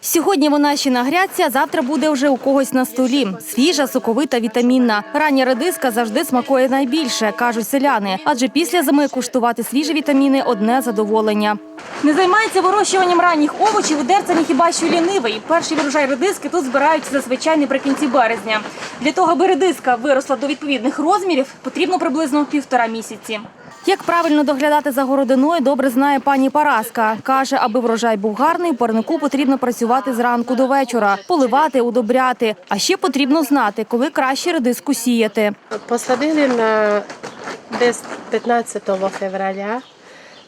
Сьогодні вона ще на грядці, а завтра буде вже у когось на столі. Свіжа, соковита, вітамінна. Рання редиска завжди смакує найбільше, кажуть селяни. Адже після зими куштувати свіжі вітаміни одне задоволення. Не займається вирощуванням ранніх овочів у Дерцані хіба що лінивий. Перший врожай редиски тут збирають зазвичай наприкінці березня. Для того, аби редиска виросла до відповідних розмірів, потрібно приблизно півтора місяці. Як правильно доглядати за городиною, добре знає пані Параска. Каже, аби врожай був гарний, парнику потрібно працювати зранку до вечора, поливати, удобряти. А ще потрібно знати, коли краще редиску сіяти. Посадили на десь 15 февраля,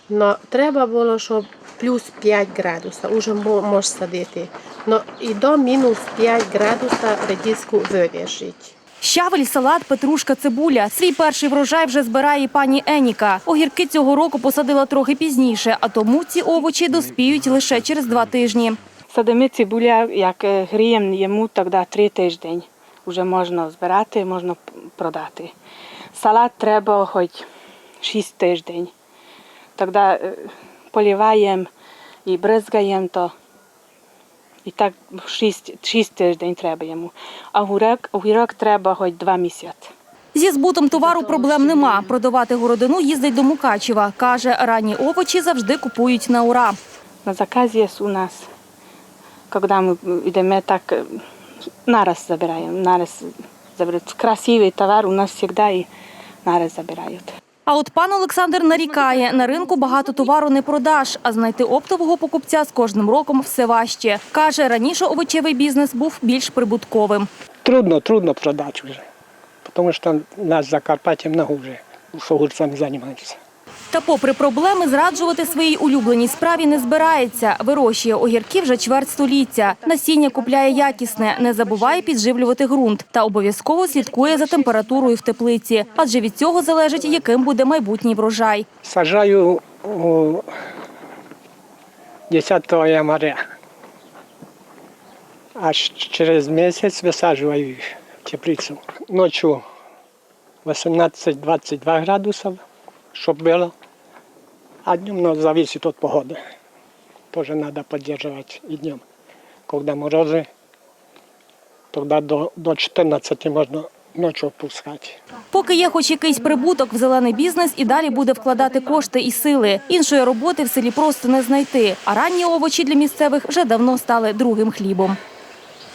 но треба було, щоб плюс 5 градусів, мо- можеш садити. Но і до мінус 5 градусів редиску вивішить. Щавель, салат, петрушка, цибуля. Свій перший врожай вже збирає пані Еніка. Огірки цього року посадила трохи пізніше, а тому ці овочі доспіють лише через два тижні. Садимо цибуля, як е, гріємо йому, тоді три тиждень. Вже можна збирати, можна продати. Салат треба хоч шість тиждень. Тоді е, поліваємо і бризгаємо то. І так шість, шість тиждень треба йому. А огірок, огірок треба хоч два місяці. Зі збутом товару проблем нема. Продавати городину їздить до Мукачева. Каже, ранні овочі завжди купують на ура. На заказі є у нас, коли ми йдемо, так е, нараз забираємо. Нараз забирають. Красивий товар у нас завжди і нараз забирають. А от пан Олександр нарікає, на ринку багато товару не продаш, а знайти оптового покупця з кожним роком все важче. Каже, раніше овочевий бізнес був більш прибутковим. Трудно, трудно продати вже, тому що нас за Карпаттям много уже, с огурцами занимаются. Та попри проблеми, зраджувати своїй улюбленій справі не збирається. Вирощує огірки вже чверть століття. Насіння купляє якісне, не забуває підживлювати ґрунт та обов'язково слідкує за температурою в теплиці, адже від цього залежить, яким буде майбутній врожай. Сажаю о, 10 января. Аж через высаживаю их в теплицу. Ночью 18-22 градусов, чтобы было. А днем ну, зависит от погоды. Тоже надо поддерживать и днем. Когда морозы, тогда до, до 14 можно ночью пускать. Поки є хоч якийсь прибуток в зелений бізнес, і далі буде вкладати кошти і сили. Іншої роботи в селі просто не знайти. А ранні овочі для місцевих вже давно стали другим хлібом.